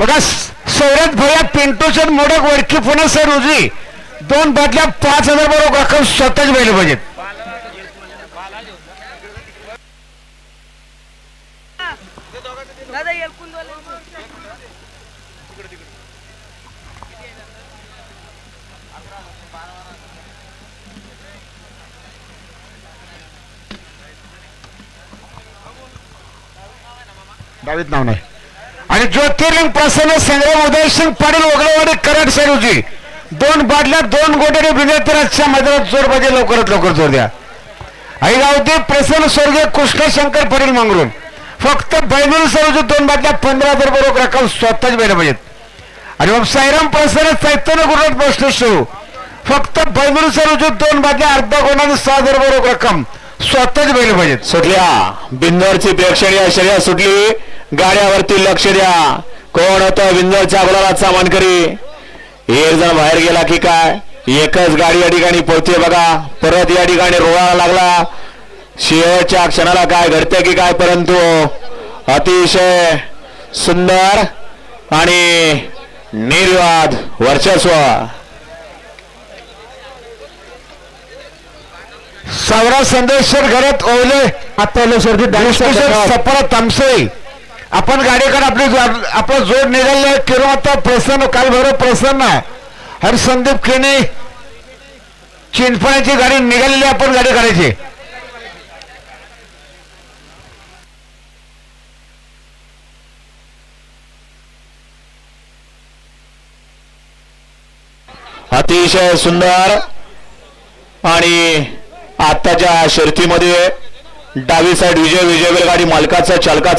बघा सौरभ भैया Pintu sir Modak Wadki Pune sir रोजी. दोन बाटल्या पाच हजार बरोबर रक्कम स्वतःच बैल पाहिजेत डावीत नाव नाही. आणि ज्योतिर्लिंग प्रसन्न संग्राम उदयसिंग पाटील वगळवाडी कराड सरूजी दोन बाटल्या दोन गोटे बिनेत्राच्या मैदानात जोर पाहिजे लवकरात लवकर जोर द्या. आई गावते प्रसन्न स्वर्गीय कृष्णशंकर पाटील मांगरून. फक्त बैनूर सरोजी दोन बाटल्या पंधरा हजार रोख रक्कम स्वतःच मिळायला पाहिजेत आणि मग साईराम प्रसन्न चैतन्य गुरुनाथ सुरू. फक्त बैनूर सरोजी दोन बाटल्या अर्धा गुणाने सहा हजार रोख रक्कम. स्वतःच बैल पाहिजेत. सुटल्या. बिंदोरची प्रेक्षणीय शर्यत सुटली. गाड्यावरती लक्ष द्या. कोण होतं? बिंदोरच्या गुलाबाचा मानकरी एक जण बाहेर गेला की काय? एकच गाडी या ठिकाणी पोहोचते बघा. परत या ठिकाणी रोळाला लागला. शेवटच्या क्षणाला काय घडते की काय परंतु अतिशय सुंदर आणि निर्वाद वर्चस्व. सावरा संदेश्वर घरात ओवले. आता सपरा तामसई आपण गाडीकडे आपली जो- आपला जोड निघाले किंवा आता प्रसन्न काल बरोबर प्रसन्न हर संदीप केने चिंचपाण्याची गाडी निघालेली आपण गाडी काढायची. अतिशय सुंदर आणि आत्ताच्या शर्तीमध्ये डावी साईड विजय विजय गाडी मालकाचं चालकाचं.